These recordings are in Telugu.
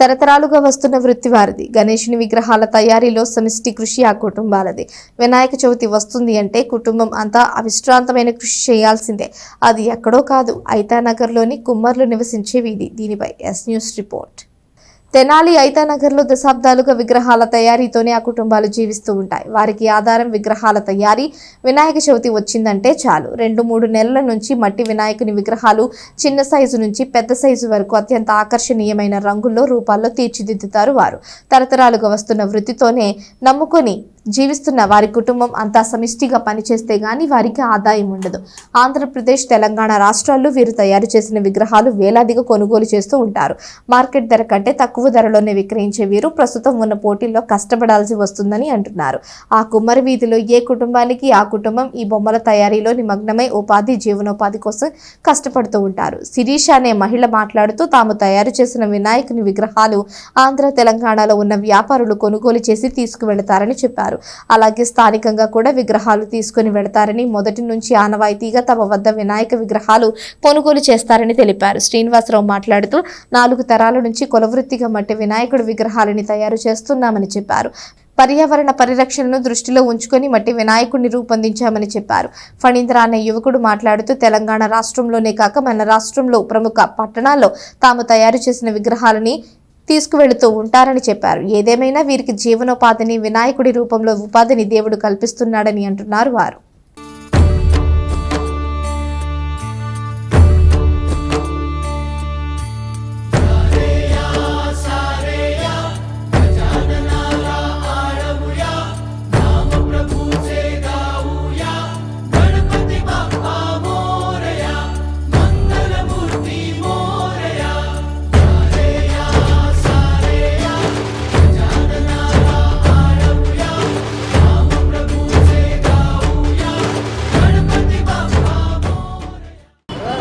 తరతరాలుగా వస్తున్న వృత్తి వారిది. గణేషుని విగ్రహాల తయారీలో సమిష్టి కృషి ఆ కుటుంబాలది. వినాయక చవితి వస్తుంది అంటే కుటుంబం అంతా అవిశ్రాంతమైన కృషి చేయాల్సిందే. అది ఎక్కడో కాదు ఐతానగర్లోని కుమ్మర్లు నివసించే వీధి. దీనిపై ఎస్ న్యూస్ రిపోర్ట్. తెనాలి ఐతానగర్లో దశాబ్దాలుగా విగ్రహాల తయారీతోనే ఆ కుటుంబాలు జీవిస్తూ ఉంటాయి. వారికి ఆధారం విగ్రహాల తయారీ వినాయక చవితి వచ్చిందంటే చాలు. రెండు మూడు నెలల నుంచి మట్టి వినాయకుని విగ్రహాలు చిన్న సైజు నుంచి పెద్ద సైజు వరకు అత్యంత ఆకర్షణీయమైన రంగుల్లో రూపాల్లో తీర్చిదిద్దుతారు వారు. తరతరాలుగా వస్తున్న వృత్తితోనే నమ్ముకొని జీవిస్తున్న వారి కుటుంబం అంతా సమిష్టిగా పనిచేస్తే గాని వారికి ఆదాయం ఉండదు. ఆంధ్రప్రదేశ్ తెలంగాణ రాష్ట్రాల్లో వీరు తయారు చేసిన విగ్రహాలు వేలాదిగా కొనుగోలు చేస్తూ ఉంటారు. మార్కెట్ ధర కంటే తక్కువ ధరలోనే విక్రయించే వీరు ప్రస్తుతం ఉన్న పోటీల్లో కష్టపడాల్సి వస్తుందని అంటున్నారు. ఆ కుమ్మరి వీధిలో ఏ కుటుంబానికి ఆ కుటుంబం ఈ బొమ్మల తయారీలో నిమగ్నమై ఉపాధి జీవనోపాధి కోసం కష్టపడుతూ ఉంటారు. శిరీష అనే మహిళ మాట్లాడుతూ తాము తయారు చేసిన వినాయకుని విగ్రహాలు ఆంధ్ర తెలంగాణలో ఉన్న వ్యాపారులు కొనుగోలు చేసి తీసుకువెళతారని చెప్పారు. అలాగే స్థానికంగా కూడా విగ్రహాలు తీసుకుని వెళతారని మొదటి నుంచి ఆనవాయితీగా తమ వద్ద వినాయక విగ్రహాలు కొనుగోలు చేస్తారని తెలిపారు. శ్రీనివాసరావు మాట్లాడుతూ నాలుగు తరాల నుంచి కులవృత్తిగా మట్టి వినాయకుడి విగ్రహాలని తయారు చేస్తున్నామని చెప్పారు. పర్యావరణ పరిరక్షణను దృష్టిలో ఉంచుకొని మట్టి వినాయకుడిని రూపొందించామని చెప్పారు. ఫణీంద్ర అనే యువకుడు మాట్లాడుతూ తెలంగాణ రాష్ట్రంలోనే కాక మన రాష్ట్రంలో ప్రముఖ పట్టణాల్లో తాము తయారు చేసిన విగ్రహాలని తీసుకువెళుతూ ఉంటారని చెప్పారు. ఏదేమైనా వీరికి జీవనోపాధిని వినాయకుడి రూపంలో ఉపాధిని దేవుడు కల్పిస్తున్నాడని అంటున్నారు వారు.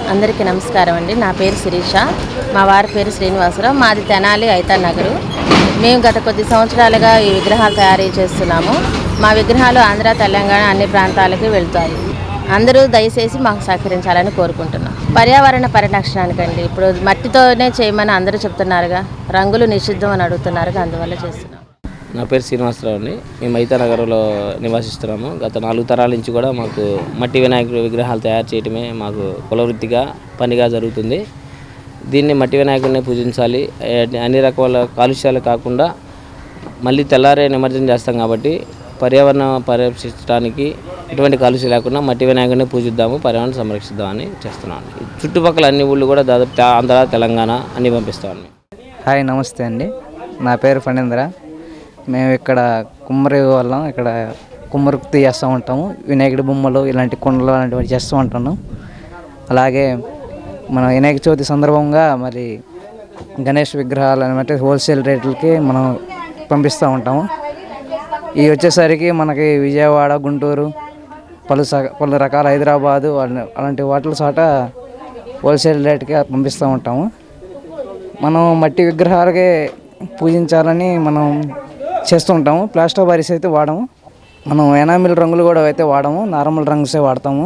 అందరికీ నమస్కారం అండి. నా పేరు శిరీష. మా వారి పేరు శ్రీనివాసరావు. మాది తెనాలి ఐతా నగరు. మేము గత కొద్ది సంవత్సరాలుగా ఈ విగ్రహాలు తయారీ చేస్తున్నాము. మా విగ్రహాలు ఆంధ్ర తెలంగాణ అన్ని ప్రాంతాలకి వెళ్తాయి. అందరూ దయచేసి మాకు సహకరించాలని కోరుకుంటున్నాం. పర్యావరణ పరిరక్షణానికండి. ఇప్పుడు మట్టితోనే చేయమని అందరూ చెప్తున్నారుగా. రంగులు నిషిద్ధం అని అడుగుతున్నారుగా అందువల్ల చేస్తున్నాం. నా పేరు శ్రీనివాసరావు అండి మేము అయితే నగరంలో నివసిస్తున్నాము. గత నాలుగు తరాల నుంచి కూడా మాకు మట్టి వినాయకుడి విగ్రహాలు తయారు చేయటమే మాకు కులవృత్తిగా పనిగా జరుగుతుంది. దీన్ని మట్టి వినాయకుడిని పూజించాలి. అన్ని రకాల కాలుష్యాలు కాకుండా మళ్ళీ తెల్లారే నిమజ్జనం చేస్తాం కాబట్టి పర్యావరణం పరిరక్షించడానికి ఎటువంటి కాలుష్యం లేకుండా మట్టి వినాయకుడిని పూజిద్దాము పర్యావరణం సంరక్షిద్దామని చేస్తున్నాం. చుట్టుపక్కల అన్ని ఊళ్ళు కూడా దాదాపు ఆంధ్ర తెలంగాణ అన్ని పంపిస్తామండి హాయ్ నమస్తే అండి. నా పేరు ఫణీంద్ర. మేము ఇక్కడ కుమ్మరి వాళ్ళం. ఇక్కడ కుమ్మరుక్తి చేస్తూ ఉంటాము. వినాయకుడి బొమ్మలు ఇలాంటి కుండలు అలాంటివి చేస్తూ ఉంటున్నాం. అలాగే మన వినాయక చవితి సందర్భంగా మరి గణేష్ విగ్రహాలు అనమాట హోల్సేల్ రేట్లకి మనం పంపిస్తూ ఉంటాము. ఇవి వచ్చేసరికి మనకి విజయవాడ గుంటూరు పలు స పలు రకాల హైదరాబాదు వాళ్ళ- అలాంటి వాటిల చోట హోల్సేల్ రేట్కి పంపిస్తూ ఉంటాము. మనం మట్టి విగ్రహాలకే పూజించాలని మనం చేస్తూ ఉంటాము ప్లాస్టర్ బారీస్ అయితే వాడము. మనం ఎనామిల్ రంగులు కూడా అయితే వాడము. నార్మల్ రంగుసే వాడతాము.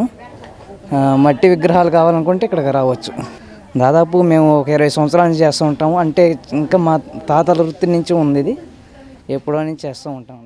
మట్టి విగ్రహాలు కావాలనుకుంటే ఇక్కడికి రావచ్చు. దాదాపు మేము ఒక ఇరవై సంవత్సరాల నుంచి చేస్తూ ఉంటాము. అంటే ఇంకా మా తాతల వృత్తి నుంచి ఉంది ఇది. ఎప్పుడో నుంచి చేస్తూ ఉంటాము.